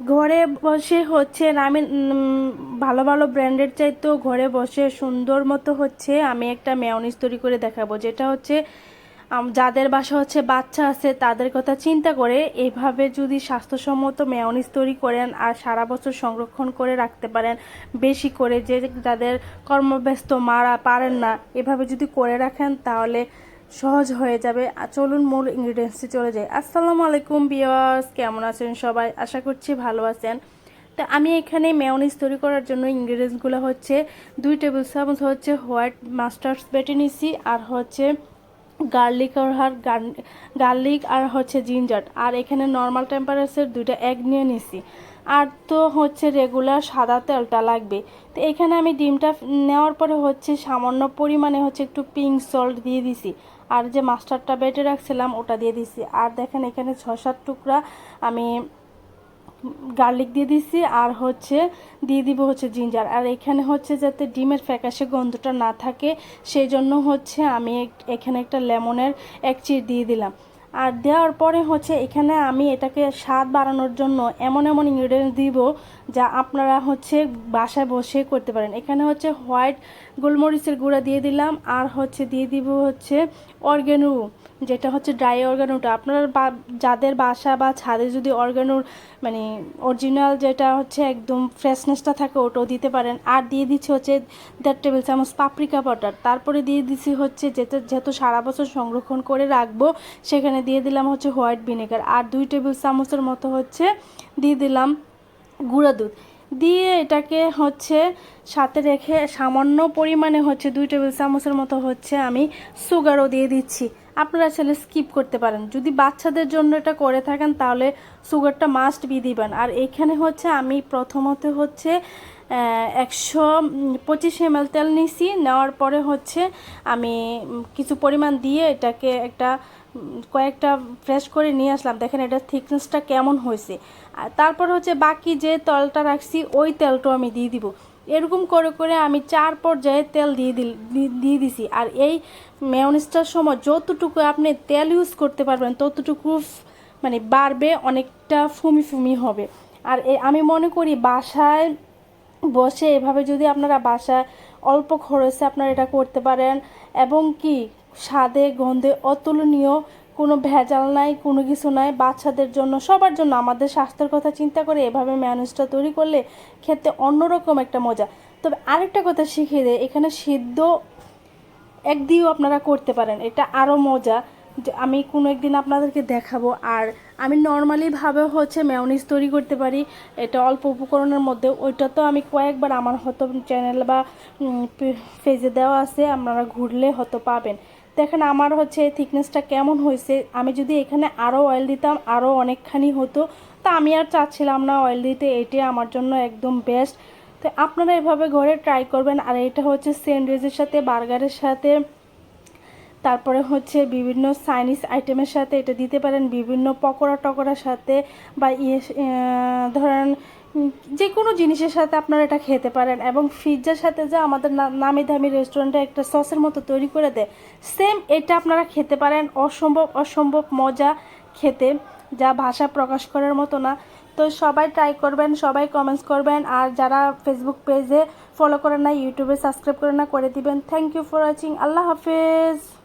ঘরে বসে হচ্ছে আমি ভালো ভালো ব্র্যান্ডের চাইতেও ঘরে বসে সুন্দর মতো হচ্ছে আমি একটা মেয়নিজ তৈরি করে দেখাবো, যেটা হচ্ছে যাদের বাসা হচ্ছে বাচ্চা আছে তাদের কথা চিন্তা করে এভাবে যদি স্বাস্থ্যসম্মত মেয়নিজ তৈরি করেন আর সারা বছর সংরক্ষণ করে রাখতে পারেন, বেশি করে যে যাদের কর্মব্যস্ত মারা পারেন না, এভাবে যদি করে রাখেন তাহলে সহজ হয়ে যাবে। আর চলুন মূল ইনগ্রিডিয়েন্টসে চলে যাই। আসসালামু আলাইকুম বিয়ার্স কেমন আছেন সবাই? আশা করছি ভালো আছেন। তো আমি এখানে মেয়নিজ তৈরি করার জন্য ইনগ্রিডিয়েন্টসগুলো হচ্ছে দুই টেবিল চামচ হচ্ছে হোয়াইট মাস্টার্স বেটে নিছি, আর হচ্ছে গার্লিক আর হার গার্লিক আর হচ্ছে জিঞ্জার। আর এখানে নর্মাল টেম্পারেচার দুইটা এগ নিয়ে নিছি। আর তো হচ্ছে রেগুলার সাদা তেলটা লাগবে। তো এখানে আমি ডিমটা নেওয়ার পরে হচ্ছে সামান্য পরিমাণে হচ্ছে একটু পিঙ্ক সল্ট দিয়ে দিছি। আর যে মাস্টারটা বেটে রাখছিলাম ওটা দিয়ে দিছি। আর দেখেন এখানে ছ সাত টুকরা আমি গার্লিক দিয়ে দিছি, আর হচ্ছে দিয়ে দিব হচ্ছে জিঞ্জার। আর এখানে হচ্ছে যাতে ডিমের ফ্যাকাশে গন্ধটা না থাকে সেই জন্য হচ্ছে আমি এখানে একটা লেমনের এক চির দিয়ে দিলাম। আর দেওয়ার পরে হচ্ছে এখানে আমি এটাকে স্বাদ বাড়ানোর জন্য এমন এমন ইনগ্রিডিয়েন্টস দিব যা আপনারা হচ্ছে বাসায় বসে করতে পারেন। এখানে হচ্ছে হোয়াইট গোলমরিচের গুঁড়া দিয়ে দিলাম, আর হচ্ছে দিয়ে দিব হচ্ছে অর্গ্যানো যেটা হচ্ছে ড্রাই অর্গানোটা আপনার বা- যাদের বাসা বা ছাদে যদি অর্গানোর মানে অরিজিনাল যেটা হচ্ছে একদম ফ্রেশনেসটা থাকে ওটাও দিতে পারেন। আর দিয়ে দিচ্ছি হচ্ছে দেড় টেবিল চামচ পাপরিকা পাউডার তারপরে দিয়ে দিচ্ছি হচ্ছে যেটা, যেহেতু সারা বছর সংরক্ষণ করে রাখব, সেখানে দিয়ে দিলাম হচ্ছে হোয়াইট ভিনেগার আর দুই টেবিল চামচের মতো হচ্ছে দিয়ে দিলাম গুঁড়া দুধ। দিয়ে এটাকে হচ্ছে সাথে রেখে সামান্য পরিমাণে হচ্ছে দুই টেবিল চামচের মতো হচ্ছে আমি সুগারও দিয়ে দিচ্ছি। আপনারা চাইলে স্কিপ করতে পারেন। যদি বাচ্চাদের জন্য এটা করে থাকেন, তাহলে সুগারটা মাস্ট বি দিবেন। আর এখানে হচ্ছে আমি প্রথমত হচ্ছে একশো পঁচিশ এম তেল নিছি। নেওয়ার পরে হচ্ছে আমি কিছু পরিমাণ দিয়ে এটাকে একটা কয়েকটা ফ্রেশ করে নিয়ে আসলাম। দেখেন এটা থিকনেসটা কেমন হয়েছে। আর তারপর হচ্ছে বাকি যে তেলটা রাখছি, ওই তেলটাও আমি দিয়ে দিব। এরকম করে করে আমি চার পর্যায়ে তেল দিয়ে দিল দিয়ে দিছি। আর এই মেয়নিজটার সময় যতটুকু আপনি তেল ইউজ করতে পারবেন, ততটুকু মানে বাড়বে, অনেকটা ফুমি ফুমি হবে। আর আমি মনে করি বাসায় বসে এভাবে যদি আপনারা বাসায় অল্প খরচে আপনারা এটা করতে পারেন, এবং কি স্বাদে, গন্ধে অতুলনীয়, কোনো ভেজাল নাই, কোনো কিছু নাই। বাচ্চাদের জন্য, সবার জন্য আমাদের স্বাস্থ্যের কথা চিন্তা করে এভাবে ম্যানেজটা তৈরি করলে খেতে অন্যরকম একটা মজা। তবে আরেকটা কথা শিখিয়ে দেয় এখানে সিদ্ধ এক দিয়েও আপনারা করতে পারেন। এটা আরও মজা যে আমি কোনো একদিন আপনাদেরকে দেখাবো। আর আমি নর্মালিভাবে হচ্ছে মেয়নিজ তৈরি করতে পারি। এটা অল্প উপকরণের মধ্যে। ওইটা তো আমি কয়েকবার আমার হয়তো চ্যানেল বা পেজে দেওয়া আছে। আপনারা ঘুরলে হয়তো পাবেন। দেখেন আমার হচ্ছে থিকনেসটা কেমন হয়েছে। আমি যদি এখানে আরও অয়েল দিতাম আরও অনেকখানি হতো। তা আমি আর চাচ্ছিলাম না অয়েল দিতে এটাই আমার জন্য একদম বেস্ট তো আপনারা এভাবে ঘরে ট্রাই করবেন। আর এটা হচ্ছে স্যান্ডউইচের সাথে, বার্গারের সাথে, তারপরে হচ্ছে বিভিন্ন চাইনিজ আইটেমের সাথে, এটা দিতে পারেন বিভিন্ন পকোড়া টকোড়ার সাথে বা ইয়ে ধরেন যে কোনো জিনিসের সাথে আপনারা এটা খেতে পারেন এবং পিৎজার সাথে যে আমাদের নামি দামি রেস্টুরেন্টে একটা সসের মতো তৈরি করে দেয় সেম এটা আপনারা খেতে পারেন। অসম্ভব অসম্ভব মজা খেতে, যা ভাষা প্রকাশ করার মতো না। তো সবাই ট্রাই করবেন, সবাই কমেন্টস করবেন, আর যারা ফেসবুক পেজে ফলো করেন না ইউটিউবে সাবস্ক্রাইব করেন না, করে দিবেন। থ্যাংক ইউ ফর ওয়াচিং আল্লাহ হাফেজ।